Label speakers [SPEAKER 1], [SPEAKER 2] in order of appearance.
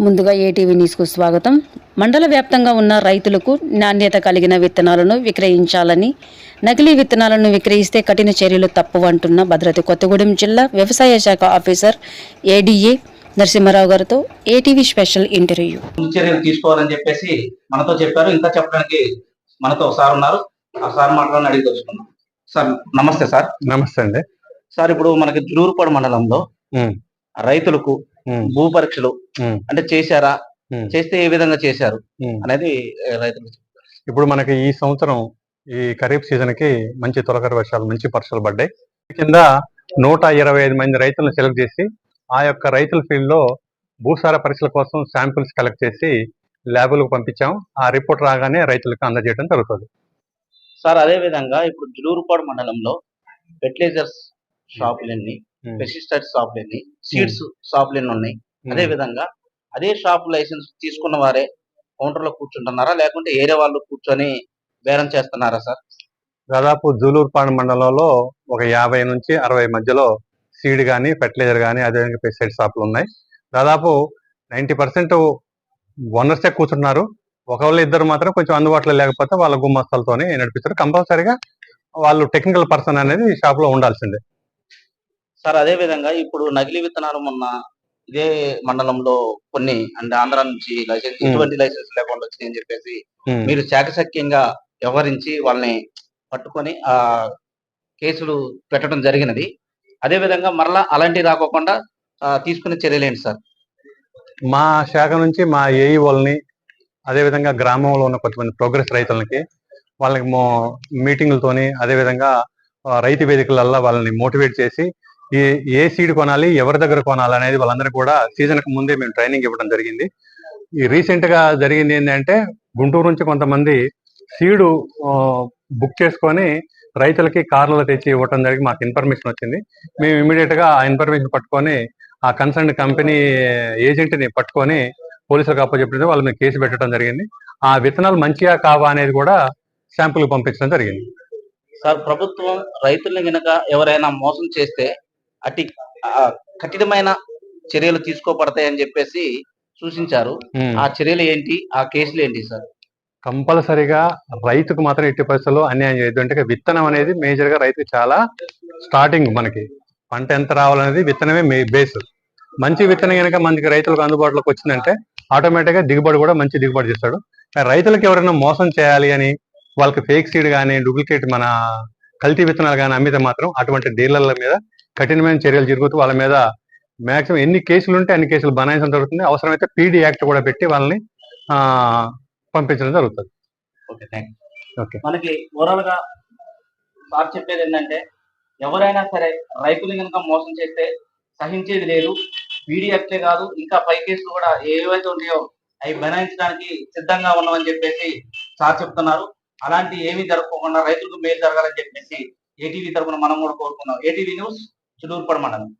[SPEAKER 1] ముందుగా ఏటీవీ న్యూస్కు స్వాగతం. మండల వ్యాప్తంగా ఉన్న రైతులకు నాణ్యత కలిగిన విత్తనాలను విక్రయించాలని నకిలీ విత్తనాలను విక్రయిస్తే కఠిన చర్యలు తప్పవంటున్న భద్రాద్రి కొత్తగూడెం జిల్లా వ్యవసాయ శాఖ ఆఫీసర్ ఏడీఏ నరసింహారావు గారితో ఏటీవీ స్పెషల్ ఇంటర్వ్యూ.
[SPEAKER 2] చర్యలు తీసుకోవాలని చెప్పేసి మనతో చెప్పారు. ఇంకా చెప్పడానికి మనతో సార్ ఉన్నారు. ఆ సార్ అడిగి తెలుసుకుందాం. సార్ నమస్తే సార్.
[SPEAKER 3] నమస్తే అండి.
[SPEAKER 2] సార్ ఇప్పుడు మనకి జులూరుపాడు మండలంలో రైతులకు భూ పరీక్షలు అంటే చేశారా? చేస్తే ఏ విధంగా చేశారు. అనేది రైతులు
[SPEAKER 3] ఇప్పుడు మనకి ఈ సంవత్సరం ఈ ఖరీఫ్ సీజన్కి మంచి తొలకరి వర్షాలు మంచి వర్షాలు పడ్డాయి. కింద నూట ఇరవై ఐదు మంది రైతులను సెలెక్ట్ చేసి ఆ యొక్క రైతుల ఫీల్డ్లో భూసార పరీక్షల కోసం శాంపిల్స్ కలెక్ట్ చేసి ల్యాబులకు పంపించాం. ఆ రిపోర్ట్ రాగానే రైతులకు అందజేయడం జరుగుతుంది.
[SPEAKER 2] సార్ అదే విధంగా ఇప్పుడు జులూరుపాడు మండలంలో ఫెర్టిలైజర్స్ షాపులు ఎన్ని
[SPEAKER 3] ఉమ్,
[SPEAKER 2] పెస్టిసైడ్ షాపులు ఎన్ని? సీడ్స్ షాపులు ఎన్ని ఉన్నాయి? అదే. విధంగా అదే షాప్ లైసెన్స్ తీసుకున్న వారే కౌంటర్లో కూర్చుంటున్నారా? లేకుంటే ఏరే వాళ్ళు కూర్చొని బేరం చేస్తున్నారా సార్?
[SPEAKER 3] దాదాపు జూలూరుపాడు మండలంలో ఒక యాభై నుంచి అరవై మధ్యలో సీడ్ కానీ ఫెర్టిలైజర్ కానీ అదేవిధంగా పెస్టిసైడ్ షాపులు ఉన్నాయి. దాదాపు నైంటీ పర్సెంట్ ఓనర్సే కూర్చుంటున్నారు. ఒకళ్ళు ఇద్దరు మాత్రం కొంచెం అందుబాటులో లేకపోతే వాళ్ళ గుమ్మస్తాలతోనే నడిపిస్తారు. కంపల్సరీగా వాళ్ళు టెక్నికల్ పర్సన్ అనేది షాప్లో ఉండాల్సిందే.
[SPEAKER 2] సార్ అదే విధంగా ఇప్పుడు నకిలీ విత్తనాలు మొన్న ఇదే మండలంలో కొన్ని అంటే ఆంధ్ర నుంచి లైసెన్స్. ఎటువంటి లైసెన్స్ లేకుండా వచ్చినాయని చెప్పేసి. మీరు చాకచక్యంగా వ్యవహరించి వాళ్ళని పట్టుకొని ఆ కేసులు పెట్టడం జరిగినది అదే విధంగా మరలా అలాంటివి రాకోకుండా తీసుకునే చర్యలు ఏంటి సార్
[SPEAKER 3] మా శాఖ నుంచి మా ఏఈ వాళ్ళని అదేవిధంగా గ్రామంలో ఉన్న కొంతమంది ప్రోగ్రెస్ రైతులకి వాళ్ళకి మో మీటింగులతోని అదేవిధంగా రైతు వేదికలల్లో వాళ్ళని మోటివేట్ చేసి ఏ ఏ సీడ్ కొనాలి ఎవరి దగ్గర కొనాలి అనేది వాళ్ళందరూ కూడా సీజన్కు ముందే మేము ట్రైనింగ్ ఇవ్వడం జరిగింది. ఈ రీసెంట్గా జరిగింది ఏంటంటే గుంటూరు నుంచి కొంతమంది సీడు బుక్ చేసుకొని రైతులకి కార్లలో తెచ్చి ఇవ్వటం జరిగి మాకు ఇన్ఫర్మేషన్ వచ్చింది. మేము ఇమీడియట్గా ఆ ఇన్ఫర్మేషన్ పట్టుకొని ఆ కన్సర్న్ కంపెనీ ఏజెంట్ని పట్టుకొని పోలీసులకు అప్పచెప్పితే వాళ్ళ మీద కేసు పెట్టడం జరిగింది. ఆ విత్తనాలు మంచిగా కావా అనేది కూడా శాంపుల్ పంపించడం జరిగింది.
[SPEAKER 2] సార్ ప్రభుత్వం రైతుల్ని గనక ఎవరైనా మోసం చేస్తే ఆ, కఠినమైన చర్యలు తీసుకోబడతాయని చెప్పేసి సూచించారు. ఆ చర్యలు ఏంటి? ఆ కేసులు ఏంటి సార్?
[SPEAKER 3] కంపల్సరిగా రైతుకు మాత్రం ఎట్టి పరిస్థితుల్లో అన్యాయం చేయొద్దు. అంటే విత్తనం అనేది మేజర్గా రైతు చాలా స్టార్టింగ్ మనకి. పంట ఎంత రావాలనేది విత్తనమే మే బేస్. మంచి విత్తనం కనుక మనకి రైతులకు అందుబాటులోకి వచ్చిందంటే ఆటోమేటిక్గా దిగుబడి కూడా మంచి దిగుబడి చేస్తాడు. రైతులకు ఎవరైనా మోసం చేయాలి అని వాళ్ళకి ఫేక్ సీడ్ కానీ డూప్లికేట్ మన కల్తీ విత్తనాలు కానీ అమ్మితే మాత్రం అటువంటి డీలర్ల మీద కఠినమైన చర్యలు జరుగుతూ వాళ్ళ మీద మాక్సిమం ఎన్ని కేసులు ఉంటే అన్ని కేసులు బనాయించడం జరుగుతుంది. అవసరమైతే పీడీ యాక్ట్ కూడా పెట్టి వాళ్ళని పంపించడం జరుగుతుంది.
[SPEAKER 2] ఓకే మనకి ఓవరాల్గా సార్ చెప్పేది ఏంటంటే ఎవరైనా సరే రైతులు కనుక మోసం చేస్తే సహించేది లేదు. పీడిఎఫ్లే కాదు ఇంకా పై కేసులు కూడా ఏవైతే ఉన్నాయో అవి బనాయించడానికి సిద్ధంగా ఉన్నామని చెప్పేసి సార్ చెప్తున్నారు. అలాంటి ఏమీ జరగకుండా రైతులకు మేలు జరగాలని చెప్పేసి ఏటీవీ తరపున మనం కూడా కోరుకున్నాం ఏటీవీ న్యూస్ చుడూరుపడ మండలం